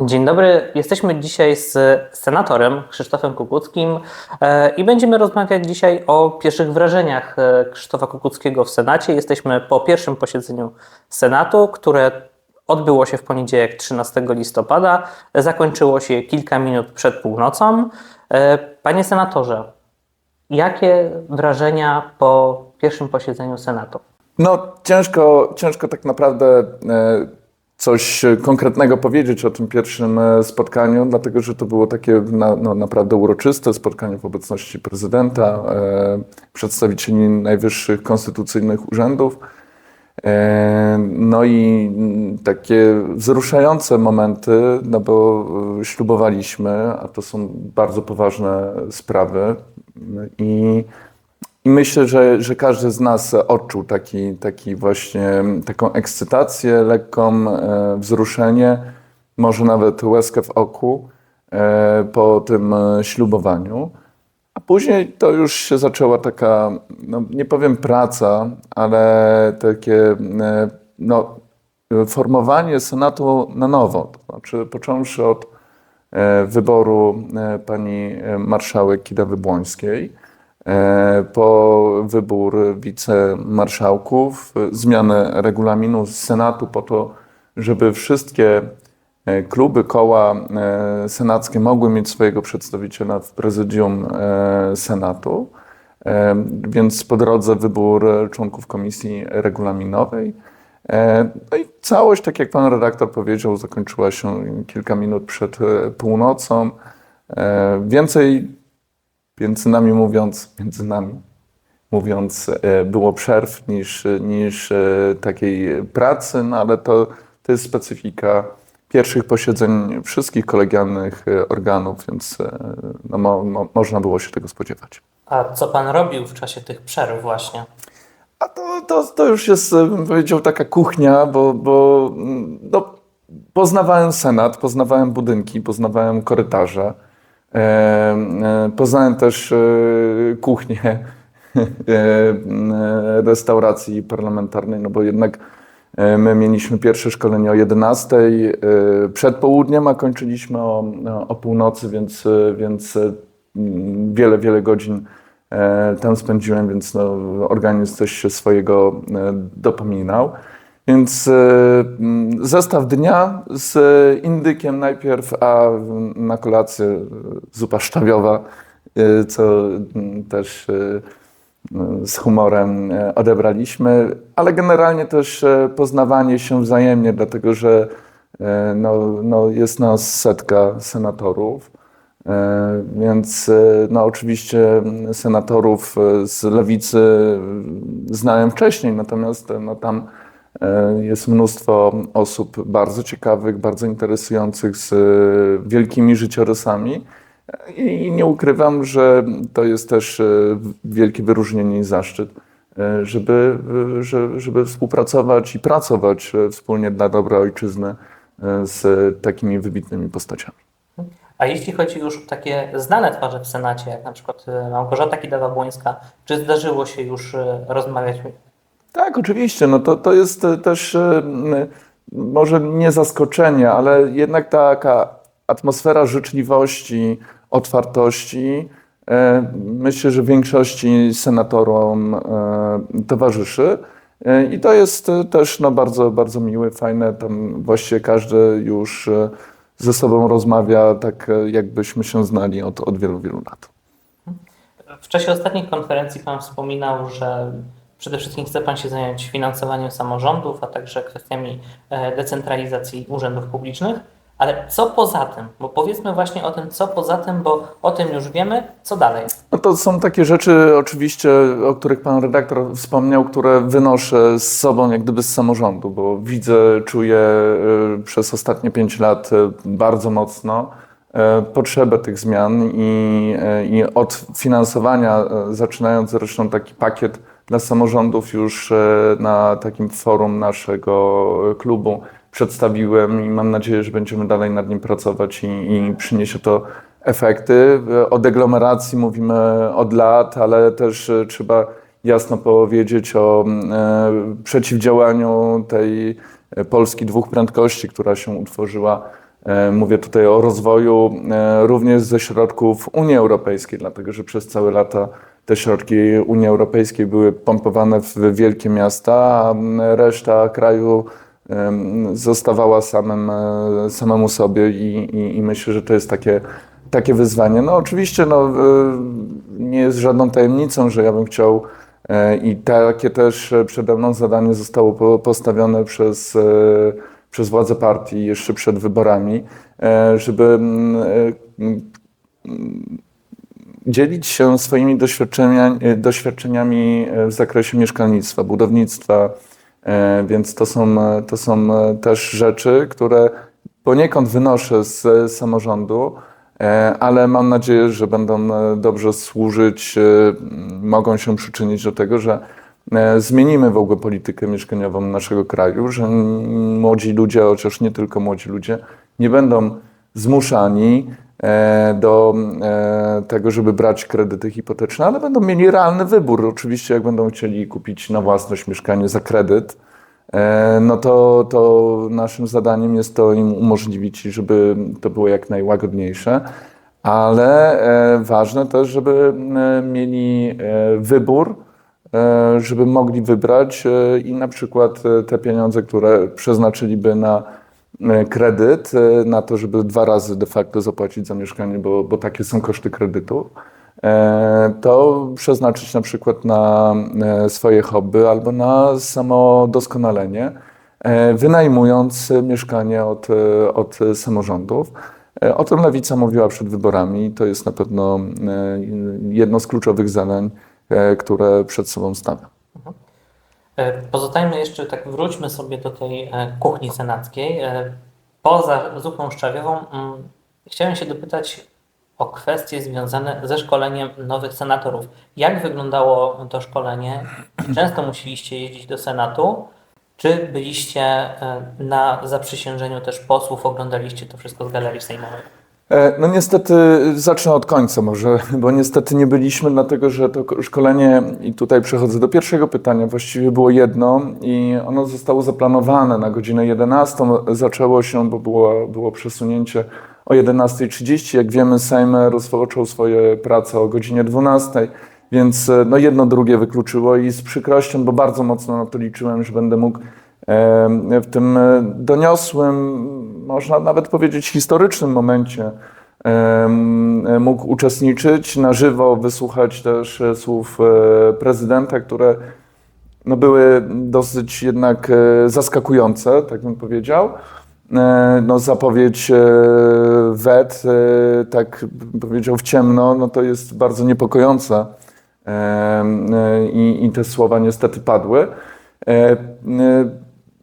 Dzień dobry. Jesteśmy dzisiaj z senatorem Krzysztofem Kukuckim e, i będziemy rozmawiać dzisiaj o pierwszych wrażeniach e, Krzysztofa Kukuckiego w Senacie. Jesteśmy po pierwszym posiedzeniu Senatu, które odbyło się w poniedziałek 13 listopada. Zakończyło się kilka minut przed północą. E, Panie senatorze, jakie wrażenia po pierwszym posiedzeniu Senatu? No, ciężko, ciężko tak naprawdę e, coś konkretnego powiedzieć o tym pierwszym e, spotkaniu, dlatego że to było takie na, no, naprawdę uroczyste spotkanie w obecności prezydenta, e, przedstawicieli najwyższych konstytucyjnych urzędów. E, No i mm, takie wzruszające momenty, no bo e, ślubowaliśmy, a to są bardzo poważne sprawy. I i myślę, że, że każdy z nas odczuł taki, taki właśnie, taką ekscytację, lekką e, wzruszenie, może nawet łezkę w oku e, po tym e, ślubowaniu. A później to już się zaczęła taka, no, nie powiem praca, ale takie e, no, formowanie Senatu na nowo. To znaczy, począwszy od e, wyboru e, pani marszałek Kidawy-Błońskiej, po wybór wicemarszałków, e, zmianę regulaminu Senatu po to, żeby wszystkie e, kluby, koła e, senackie mogły mieć swojego przedstawiciela w prezydium e, Senatu. E, Więc po drodze wybór członków komisji regulaminowej. E, No i całość, tak jak pan redaktor powiedział, zakończyła się kilka minut przed e, północą. E, Więcej, między nami mówiąc, między nami mówiąc, e, było przerw niż, niż e, takiej pracy, no ale to, to jest specyfika pierwszych posiedzeń wszystkich kolegialnych e, organów, więc no, mo, mo, można było się tego spodziewać. A co pan robił w czasie tych przerw właśnie? A to, to, to już jest, bym powiedział, taka kuchnia, bo, bo mm, no, poznawałem Senat, poznawałem budynki, poznawałem korytarze, poznałem też e, kuchnię e, e, restauracji parlamentarnej, no bo jednak e, my mieliśmy pierwsze szkolenie o 11 e, przed południem, a kończyliśmy o, o północy, więc, e, więc e, wiele, wiele godzin e, tam spędziłem, więc no, organizm coś się swojego e, dopominał. Więc e, mm, zestaw dnia z indykiem najpierw, a na kolację zupa szczawiowa, e, co mm, też e, e, z humorem odebraliśmy, ale generalnie też poznawanie się wzajemnie, dlatego że no, no jest nas setka senatorów. Więc no, oczywiście senatorów z lewicy znałem wcześniej, natomiast no, tam jest mnóstwo osób bardzo ciekawych, bardzo interesujących z e, wielkimi życiorysami. E, I nie ukrywam, że to jest też e, wielkie wyróżnienie i zaszczyt, e, żeby, e, że- żeby współpracować i pracować e, wspólnie dla dobra ojczyzny e, z takimi wybitnymi postaciami. A jeśli chodzi już o takie znane twarze w Senacie, jak na przykład e, Małgorzata Kidawa-Błońska, czy zdarzyło się już e, rozmawiać? Tak, oczywiście. No to, to jest e, też e, może nie zaskoczenie, ale jednak taka atmosfera życzliwości, otwartości, e, myślę, że większości senatorom towarzyszy. I to jest też no, bardzo, bardzo miłe, fajne. Tam właściwie każdy już ze sobą rozmawia tak, jakbyśmy się znali od, od wielu, wielu lat. W czasie ostatniej konferencji Pan wspominał, że przede wszystkim chce Pan się zająć finansowaniem samorządów, a także kwestiami e, decentralizacji urzędów publicznych. Ale co poza tym? Bo powiedzmy właśnie o tym, co poza tym, bo o tym już wiemy, co dalej. No to są takie rzeczy oczywiście, o których pan redaktor wspomniał, które wynoszę z sobą jak gdyby z samorządu, bo widzę, czuję y, przez ostatnie pięć lat y, bardzo mocno potrzebę tych zmian i, i od finansowania, zaczynając zresztą taki pakiet dla samorządów już y, na takim forum naszego y, klubu przedstawiłem i mam nadzieję, że będziemy dalej nad nim pracować i, i przyniesie to efekty. O deglomeracji mówimy od lat, ale też e, trzeba jasno powiedzieć o e, przeciwdziałaniu tej e, Polski dwóch prędkości, która się utworzyła E, Mówię tutaj o rozwoju e, również ze środków Unii Europejskiej, dlatego że przez całe lata te środki Unii Europejskiej były pompowane w wielkie miasta, a reszta kraju zostawała samym, e, samemu sobie i, i, i myślę, że to jest takie, takie wyzwanie. No oczywiście no, nie jest żadną tajemnicą, że ja bym chciał e, i takie też przede mną zadanie zostało po- postawione przez, e, przez władze partii jeszcze przed wyborami, żeby dzielić się swoimi doświadczeniami, doświadczeniami e, w zakresie mieszkalnictwa, budownictwa, e, więc to są, e, to są e, też rzeczy, które poniekąd wynoszę z e, samorządu, e, ale mam nadzieję, że będą e, dobrze służyć, e, mogą się przyczynić do tego, że e, zmienimy w ogóle politykę mieszkaniową naszego kraju, że młodzi ludzie, chociaż nie tylko młodzi ludzie, nie będą zmuszani e, do e, tego, żeby brać kredyty hipoteczne, ale będą mieli realny wybór. Oczywiście, jak będą chcieli kupić na własność mieszkanie za kredyt, e, no to, to naszym zadaniem jest to im umożliwić, żeby to było jak najłagodniejsze. Ale e, ważne też, żeby e, mieli e, wybór, e, żeby mogli wybrać e, i na przykład e, te pieniądze, które przeznaczyliby na e, kredyt, e, na to, żeby dwa razy de facto zapłacić za mieszkanie, bo, bo takie są koszty kredytu, e, to przeznaczyć na przykład na e, swoje hobby albo na samodoskonalenie, e, wynajmując mieszkanie od, e, od samorządów. E, O tym Lewica mówiła przed wyborami to jest na pewno e, jedno z kluczowych zadań, e, które przed sobą stawia. E, Pozotajmy jeszcze, tak wróćmy sobie do tej e, kuchni senackiej. E, Poza zupą szczawiową mm, chciałem się dopytać o kwestie związane ze szkoleniem nowych senatorów. Jak wyglądało to szkolenie? Często musieliście jeździć do Senatu? Czy byliście na zaprzysiężeniu też posłów, oglądaliście to wszystko z galerii sejmowej? E, No niestety, zacznę od końca może, bo niestety nie byliśmy, dlatego że to ko- szkolenie, i tutaj przechodzę do pierwszego pytania, właściwie było jedno i ono zostało zaplanowane na godzinę 11. Zaczęło się, bo było, było przesunięcie o 11.30. Jak wiemy, Sejm rozpoczął swoje prace o godzinie 12. Więc e, no jedno drugie wykluczyło i z przykrością, bo bardzo mocno na to liczyłem, że będę mógł w tym e, doniosłym, można nawet powiedzieć historycznym momencie em, mógł uczestniczyć na żywo, wysłuchać też e, słów e, prezydenta, które no, były dosyć jednak e, zaskakujące, tak bym powiedział. E, No, zapowiedź e, wet, e, tak bym powiedział w ciemno, no to jest bardzo niepokojąca E, e, i, i te słowa niestety padły.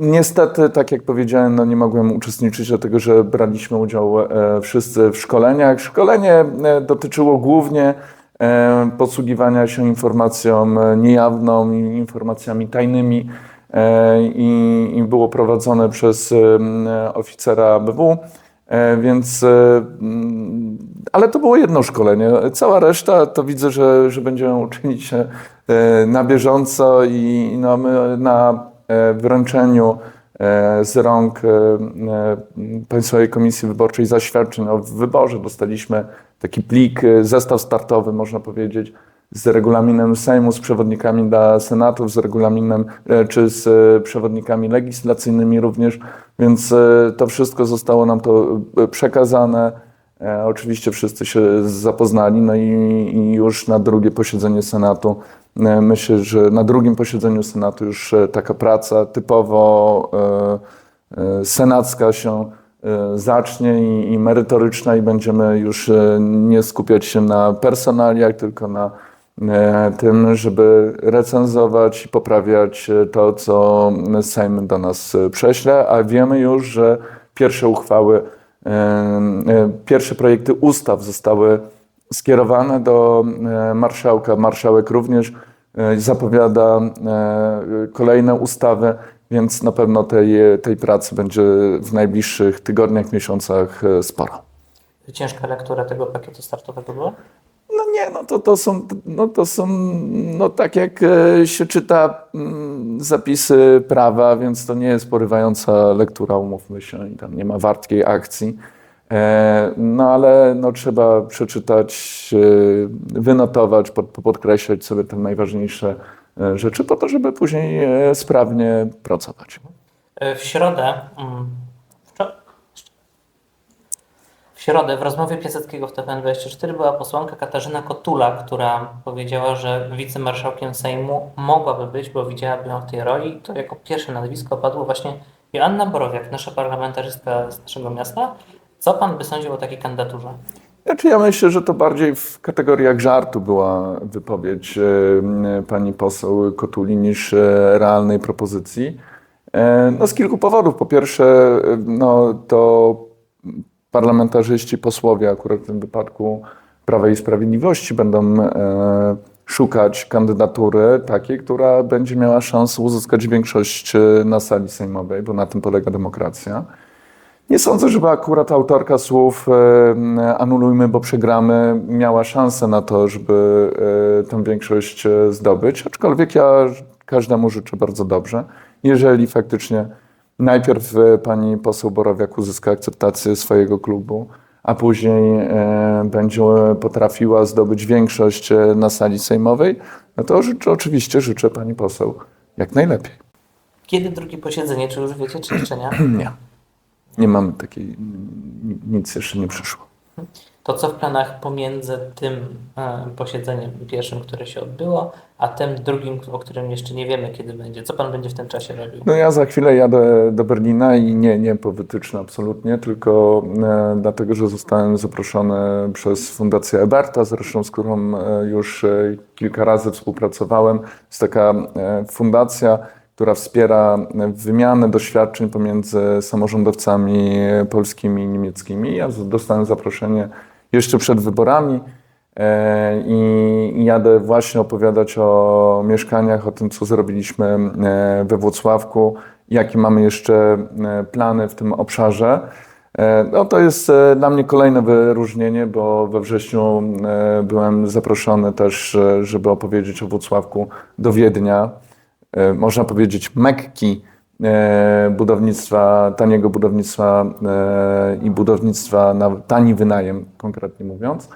Niestety, tak jak powiedziałem, no nie mogłem uczestniczyć, dlatego że braliśmy udział e, wszyscy w szkoleniach. Szkolenie e, dotyczyło głównie e, posługiwania się informacją niejawną, i informacjami tajnymi i, było prowadzone przez oficera ABW. Więc, ale to było jedno szkolenie. Cała reszta to widzę, że, że będziemy uczynić się na bieżąco i no, my na wręczeniu e, z rąk e, e, Państwowej Komisji Wyborczej zaświadczeń o wyborze dostaliśmy taki plik, e, zestaw startowy, można powiedzieć, z regulaminem Sejmu, z przewodnikami dla senatów, z regulaminem e, czy z e, przewodnikami legislacyjnymi również, więc e, to wszystko zostało nam to e, przekazane. E, Oczywiście wszyscy się zapoznali, no i, i już na drugie posiedzenie Senatu, e, myślę, że na drugim posiedzeniu Senatu już e, taka praca typowo senacka się zacznie i, i merytoryczna i będziemy już nie skupiać się na personaliach, tylko na tym, żeby recenzować i poprawiać to, co Sejm do nas prześle, a wiemy już, że pierwsze uchwały, pierwsze projekty ustaw zostały skierowane do e, marszałka. Marszałek również e, zapowiada e, kolejne ustawy, więc na pewno tej, tej pracy będzie w najbliższych tygodniach, miesiącach e, sporo. Ciężka lektura tego pakietu startowego była? No nie, no to, to są, no to są, no tak jak e, się czyta mm, zapisy prawa, więc to nie jest porywająca lektura, umówmy się, i tam nie ma wartkiej akcji. E, No ale no, trzeba przeczytać, e, wynotować, pod, podkreślać sobie te najważniejsze rzeczy po to, żeby później sprawnie pracować. W środę, mm, w środę w rozmowie Piaseckiego w TVN24 była posłanka Katarzyna Kotula, która powiedziała, że wicemarszałkiem Sejmu mogłaby być, bo widziałaby ją w tej roli. To jako pierwsze nazwisko padło właśnie Joanna Borowiak, nasza parlamentarzystka z naszego miasta. Co pan by sądził o takiej kandydaturze? Znaczy ja myślę, że to bardziej w kategoriach żartu była wypowiedź e, pani poseł Kotuli niż e, realnej propozycji. E, No z kilku powodów. Po pierwsze, no to parlamentarzyści, posłowie akurat w tym wypadku Prawa i Sprawiedliwości będą e, szukać kandydatury takiej, która będzie miała szansę uzyskać większość e, na sali sejmowej, bo na tym polega demokracja. Nie sądzę, żeby akurat autorka słów e, anulujmy, bo przegramy, miała szansę na to, żeby tę większość zdobyć, aczkolwiek ja każdemu życzę bardzo dobrze. Jeżeli faktycznie najpierw e, pani poseł Borowiak uzyska akceptację swojego klubu, a później e, będzie potrafiła zdobyć większość e, na sali sejmowej, no to życzę, oczywiście życzę pani poseł jak najlepiej. Kiedy drugie posiedzenie? Czy już wiecie, czy jeszcze nie? Nie. Nie mamy takiej, nic jeszcze nie przyszło. To co w planach pomiędzy tym e, posiedzeniem pierwszym, które się odbyło, a tym drugim, o którym jeszcze nie wiemy, kiedy będzie? Co pan będzie w tym czasie robił? No ja za chwilę jadę do Berlina i nie, nie po wytyczne absolutnie, tylko e, dlatego, że zostałem zaproszony przez Fundację Eberta, zresztą z którą e, już kilka razy współpracowałem. Jest taka fundacja, która wspiera wymianę doświadczeń pomiędzy samorządowcami polskimi i niemieckimi. Ja dostałem zaproszenie jeszcze przed wyborami. E, I jadę właśnie opowiadać o mieszkaniach, o tym, co zrobiliśmy e, we Włocławku, jakie mamy jeszcze e, plany w tym obszarze. No to jest dla mnie kolejne wyróżnienie, bo we wrześniu byłem zaproszony też, żeby opowiedzieć o Włocławku do Wiednia. E, Można powiedzieć Mekki e, budownictwa, taniego budownictwa e, i budownictwa na tani wynajem, konkretnie mówiąc.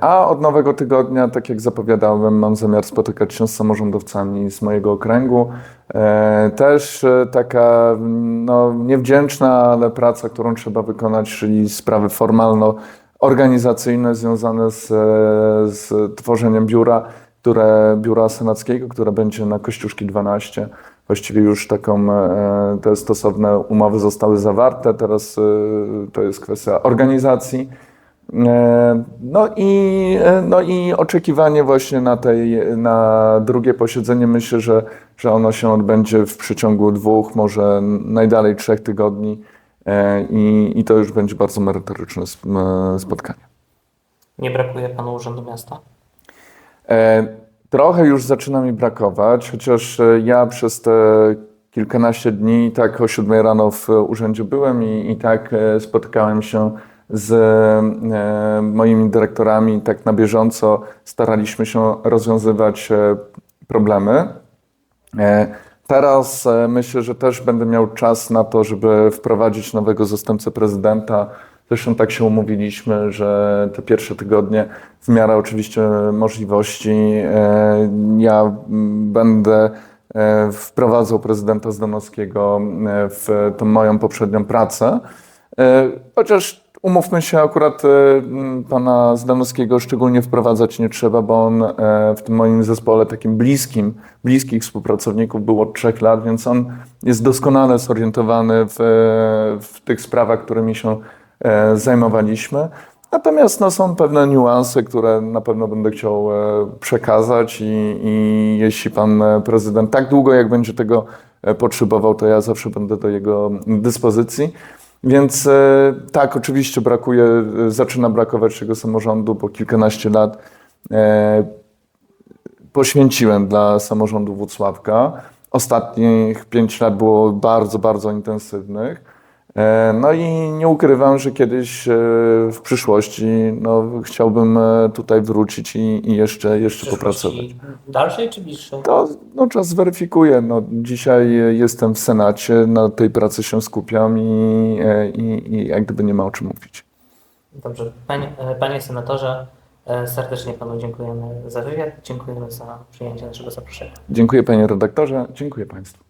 A od nowego tygodnia, tak jak zapowiadałem, mam zamiar spotykać się z samorządowcami z mojego okręgu. Też taka no, niewdzięczna, ale praca, którą trzeba wykonać, czyli sprawy formalno-organizacyjne związane z, z tworzeniem biura, które, biura senackiego, które będzie na Kościuszki 12. Właściwie już taką, e, te stosowne umowy zostały zawarte, teraz e, to jest kwestia organizacji. E, No i, no i oczekiwanie właśnie na, tej, na drugie posiedzenie. Myślę, że, że ono się odbędzie w przeciągu dwóch, może najdalej trzech tygodni i, i to już będzie bardzo merytoryczne sp- spotkanie. Nie brakuje panu Urzędu Miasta? E, Trochę już zaczyna mi brakować, chociaż e, ja przez te kilkanaście dni tak o siódmej rano w urzędzie byłem i, i tak e, spotykałem się z moimi dyrektorami, tak na bieżąco staraliśmy się rozwiązywać problemy. Teraz myślę, że też będę miał czas na to, żeby wprowadzić nowego zastępcę prezydenta. Zresztą tak się umówiliśmy, że te pierwsze tygodnie, w miarę oczywiście możliwości, e, ja będę e, wprowadzał prezydenta Zdanowskiego e, w tą moją poprzednią pracę. Chociaż umówmy się, akurat pana Zdanowskiego szczególnie wprowadzać nie trzeba, bo on w tym moim zespole takim bliskim, bliskich współpracowników był od trzech lat, więc on jest doskonale zorientowany w, w tych sprawach, którymi się zajmowaliśmy. Natomiast no, są pewne niuanse, które na pewno będę chciał e, przekazać i, i jeśli pan e, prezydent tak długo, jak będzie tego e, potrzebował, to ja zawsze będę do jego dyspozycji. Więc e, tak, oczywiście brakuje, e, zaczyna brakować tego samorządu, bo kilkanaście lat e, poświęciłem dla samorządu Włocławka. Ostatnich pięć lat było bardzo, bardzo intensywnych. E, No i nie ukrywam, że kiedyś e, w przyszłości no, chciałbym e, tutaj wrócić i, i jeszcze, jeszcze popracować. dalszej czy bliższej? To no, czas zweryfikuje. No, dzisiaj jestem w Senacie, na tej pracy się skupiam i, i, i jak gdyby nie ma o czym mówić. Dobrze. Panie, panie senatorze, serdecznie panu dziękujemy za wywiad. Dziękujemy za przyjęcie naszego zaproszenia. Dziękuję panie redaktorze, dziękuję państwu.